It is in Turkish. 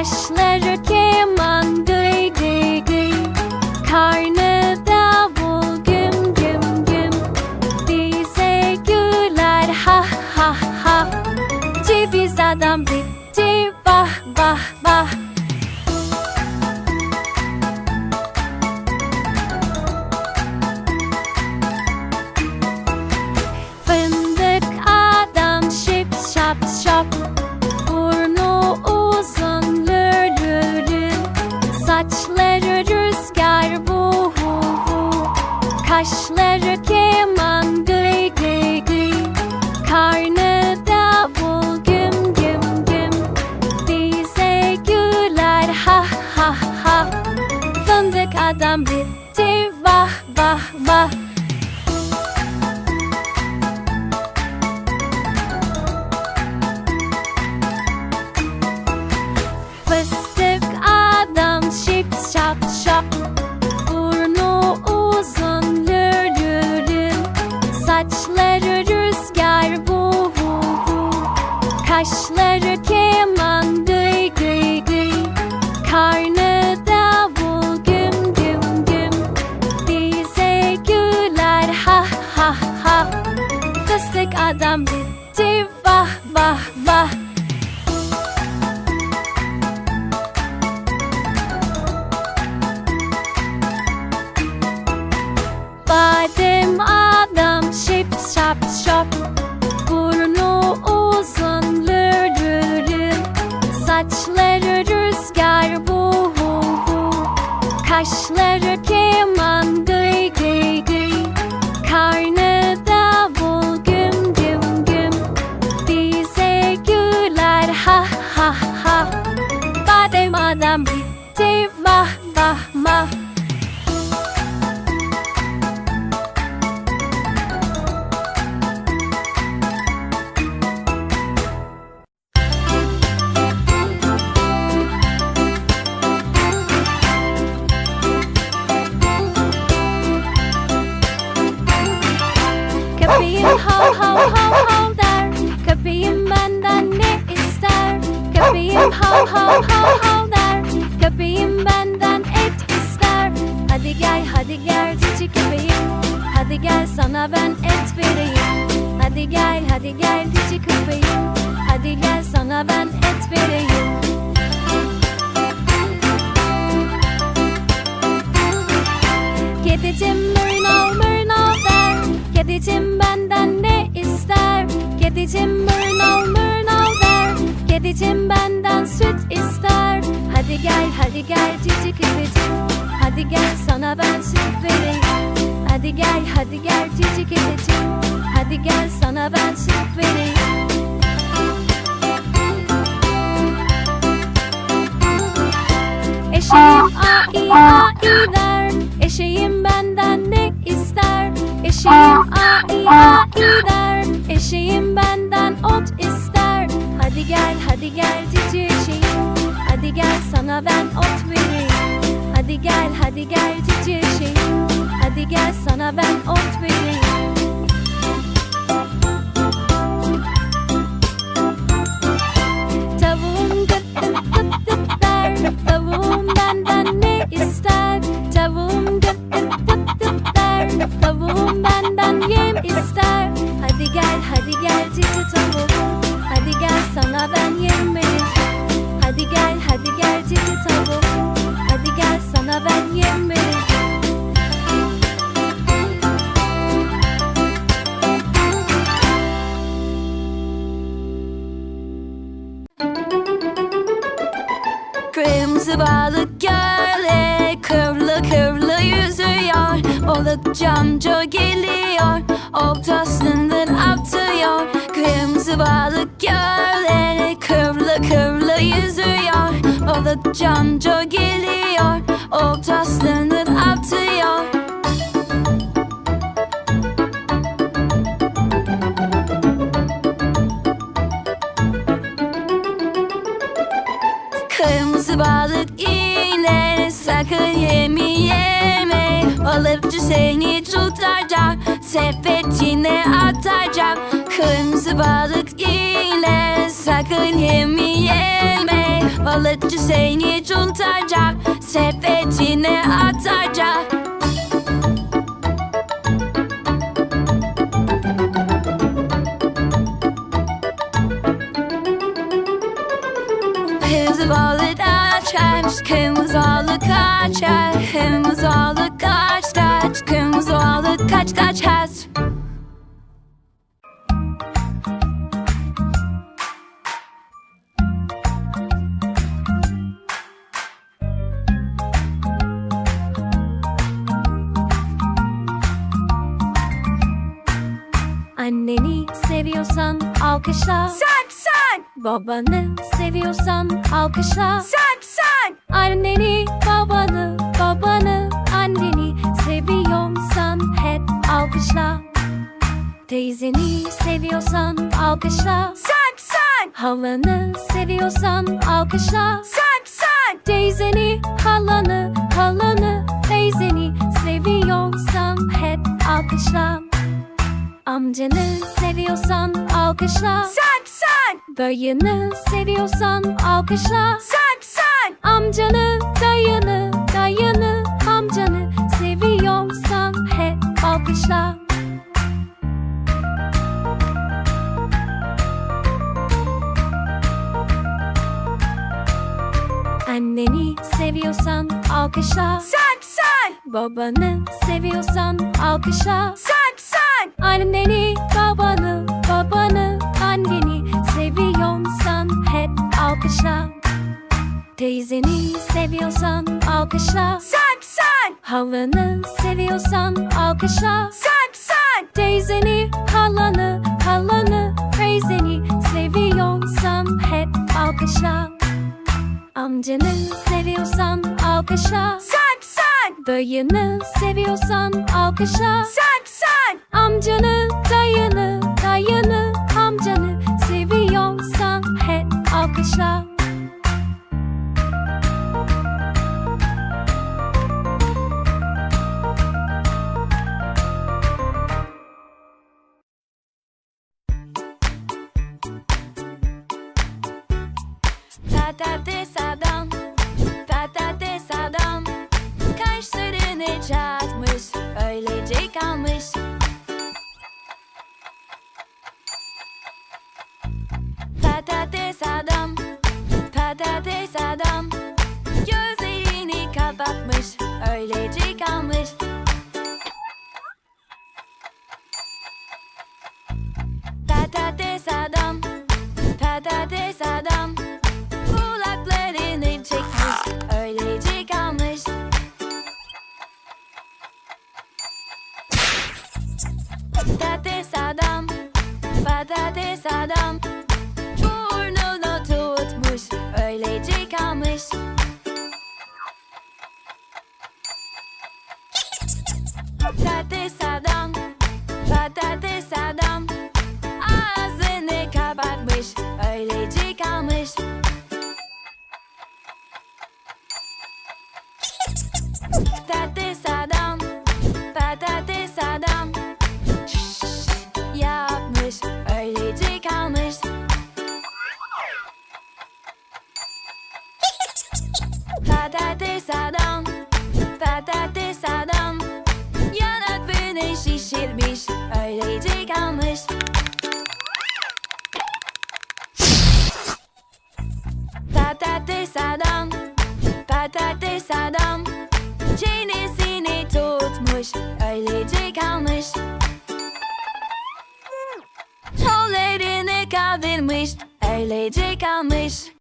Kaşları Kaşları Kaşları Kaşları Köpeğim hav hav hav hav der. Köpeğim benden ne ister? Köpeğim hav hav hav hav der. Köpeğim benden et ister. Hadi gel hadi gel cici köpeğim Hadi gel sana ben et vereyim. Hadi gel hadi gel cici köpeğim Hadi gel sana ben et vereyim. Kedicim mırnav mırnav der. Kedicim Kedicim mırnav mırnav der. Kedicim benden süt ister. Hadi gel hadi gel cici kedicim Hadi gel sana ben süt vereyim. Hadi gel hadi gel cici kedicim Hadi gel sana ben süt vereyim. Eşeğim a i a i der. Eşeğim benden ne ister? Eşeğim a i a i der. Eşeğim benden ot ister. Hadi gel hadi gel cici eşeğim Hadi gel sana ben ot vereyim. Hadi gel hadi gel cici eşeğim Hadi gel sana ben ot vereyim. Tavuğum gıt gıt gıt gıt der. Tavuğum benden ne ister? Tavuğum gıt gıt gıt gıt der. Tavuğum benden yem ister. Hadi gel hadi gel cici tavuk Kırmızı balık göle kıvrılı kıvrılı yüzüyor. Balıkçı amca geliyor oltasından atıyor. Kırmızı balık göle kıvrılı kıvrılı yüzüyor. Balıkçı amca geliyor oltasından sepetine atacak Kırmızı balık ile sakın yemeyeme Balıkçı seni tutacak sepetine atacak. Kırmızı kaç, kırmızı balık kaç, kırmızı balık kaç, kaç, kırmızı balık kaç, kaç, kaç. Anneni seviyorsan alkışla Sen, sen, Babanı seviyorsan alkışla sen, sen. Anneni, babanı, babanı, anneni seviyorsan hep alkışla. Teyzeni seviyorsan alkışla. Sen, sen, Halanı seviyorsan alkışla. sen, sen. Teyzeni, halanı, halanı, teyzeni seviyorsan hep alkışla. Amcanı seviyorsan alkışla. Sen, sen, Dayını seviyorsan alkışla. sen, sen. Amcanı, dayını, dayını, amcanı seviyorsan hep alkışla. Anneni seviyorsan alkışla. Sen, sen, Babanı seviyorsan alkışla. sen. Anneni, babanı, babanı, anneni seviyorsan hep alkışla. Teyzeni seviyorsan alkışla. Sen, sen, Halanı seviyorsan alkışla. sen, sen. Teyzeni, halanı, halanı, teyzeni seviyorsan hep alkışla. Amcanı seviyorsan alkışla. Sen, sen, Dayını seviyorsan alkışla. sen, sen. Amcanı, dayını, dayını, amcanı seviyorsan hep alkışla. Patates adam, patates adam patates adam Yanaklarını şişirmiş, öylece kalmış. Patates adam, patates adam Çenesini tutmuş, öylece kalmış. Kollarını kaldırmış, öylece kalmış